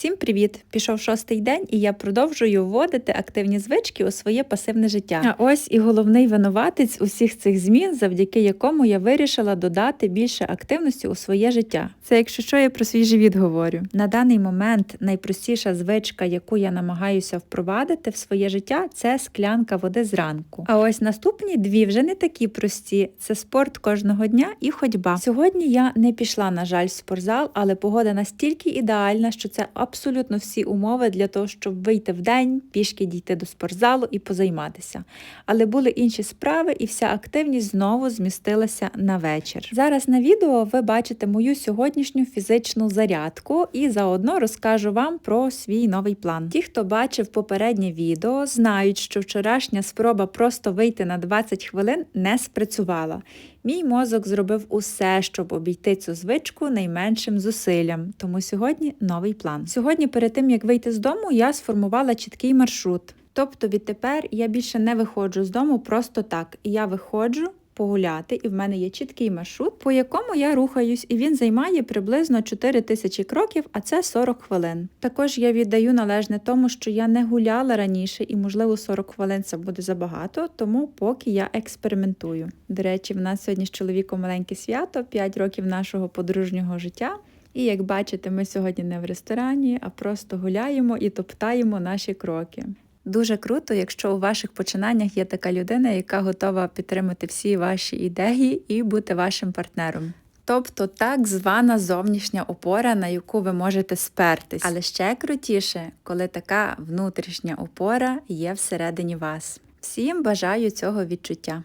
Всім привіт! Пішов шостий день, і я продовжую вводити активні звички у своє пасивне життя. А ось і головний винуватець усіх цих змін, завдяки якому я вирішила додати більше активності у своє життя. Це якщо що я про свій живіт говорю. На даний момент найпростіша звичка, яку я намагаюся впровадити в своє життя, це склянка води зранку. А ось наступні дві вже не такі прості: це спорт кожного дня і ходьба. Сьогодні я не пішла, на жаль, в спортзал, але погода настільки ідеальна, що це абсолютно всі умови для того, щоб вийти в день, пішки дійти до спортзалу і позайматися. Але були інші справи, і вся активність знову змістилася на вечір. Зараз на відео ви бачите мою сьогоднішню фізичну зарядку і заодно розкажу вам про свій новий план. Ті, хто бачив попереднє відео, знають, що вчорашня спроба просто вийти на 20 хвилин не спрацювала. Мій мозок зробив усе, щоб обійти цю звичку найменшим зусиллям. Тому сьогодні новий план. Сьогодні, перед тим як вийти з дому, я сформувала чіткий маршрут. Тобто відтепер я більше не виходжу з дому просто так. Я виходжу. Погуляти, і в мене є чіткий маршрут, по якому я рухаюсь, і він займає приблизно 4 тисячі кроків, а це 40 хвилин. Також я віддаю належне тому, що я не гуляла раніше, і, можливо, 40 хвилин це буде забагато, тому поки я експериментую. До речі, в нас сьогодні з чоловіком маленьке свято, 5 років нашого подружнього життя. І як бачите, ми сьогодні не в ресторані, а просто гуляємо і топтаємо наші кроки. Дуже круто, якщо у ваших починаннях є така людина, яка готова підтримати всі ваші ідеї і бути вашим партнером. Тобто так звана зовнішня опора, на яку ви можете спертись. Але ще крутіше, коли така внутрішня опора є всередині вас. Всім бажаю цього відчуття.